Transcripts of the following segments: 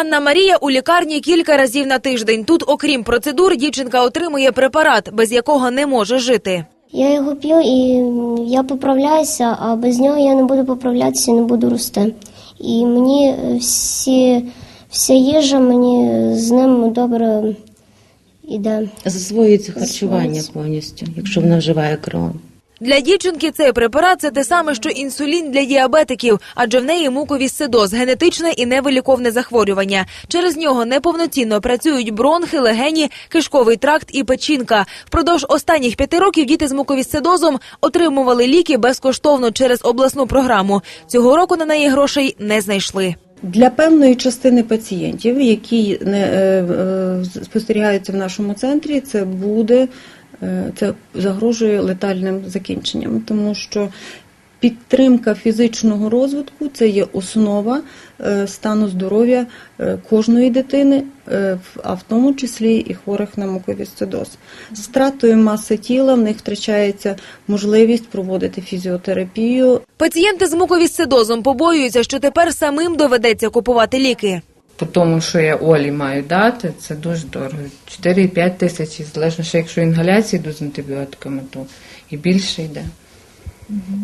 Анна Марія у лікарні кілька разів на тиждень. Тут, окрім процедур, дівчинка отримує препарат, без якого не може жити. Я його п'ю і я поправляюся, а без нього я не буду поправлятися не буду рости. І мені е, всі, вся їжа мені з ним добре йде. Засвоюється харчування Засвоюється. повністю, якщо вона вживає кров. Для дівчинки цей препарат це те саме, що інсулін для діабетиків, адже в неї муковісцидоз – генетичне і невиліковне захворювання. Через нього неповноцінно працюють бронхи, легені, кишковий тракт і печінка. Впродовж останніх п'яти років діти з муковісцидозом отримували ліки безкоштовно через обласну програму. Цього року на неї грошей не знайшли. Для певної частини пацієнтів, які не е, е, спостерігаються в нашому центрі, це буде це загрожує летальним закінченням, тому що підтримка фізичного розвитку це є основа е, стану здоров'я е, кожної дитини, е, а в тому числі і хворих на муковісцидоз. З втратою маси тіла в них втрачається можливість проводити фізіотерапію, Пацієнти з муковісцидозом побоюються, що тепер самим доведеться купувати ліки. По тому, що я Олі маю дати, це дуже дорого. 4-5 тисяч, і залежно ще якщо інгаляції йдуть з антибіотиками, то і більше йде.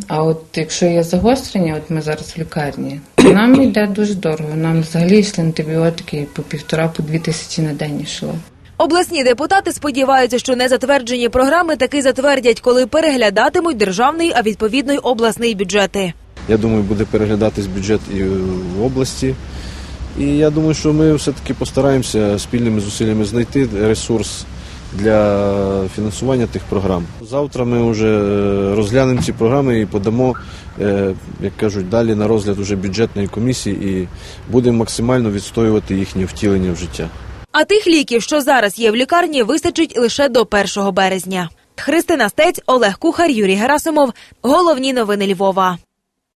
А от якщо є загострення, от ми зараз в лікарні, то нам йде дуже дорого. Нам взагалі йшли антибіотики по півтора, по дві тисячі на день йшло. Обласні депутати сподіваються, що незатверджені програми таки затвердять, коли переглядатимуть державний, а відповідно й обласний бюджети. Я думаю, буде переглядатись бюджет і в області. І я думаю, що ми все-таки постараємося спільними зусиллями знайти ресурс для фінансування тих програм. Завтра ми вже е, розглянемо ці програми і подамо, е, як кажуть, далі на розгляд уже бюджетної комісії і будемо максимально відстоювати їхнє втілення в життя. А тих ліків, що зараз є в лікарні, вистачить лише до 1 березня. Христина Стець, Олег Кухар, Юрій Герасимов. Головні новини Львова.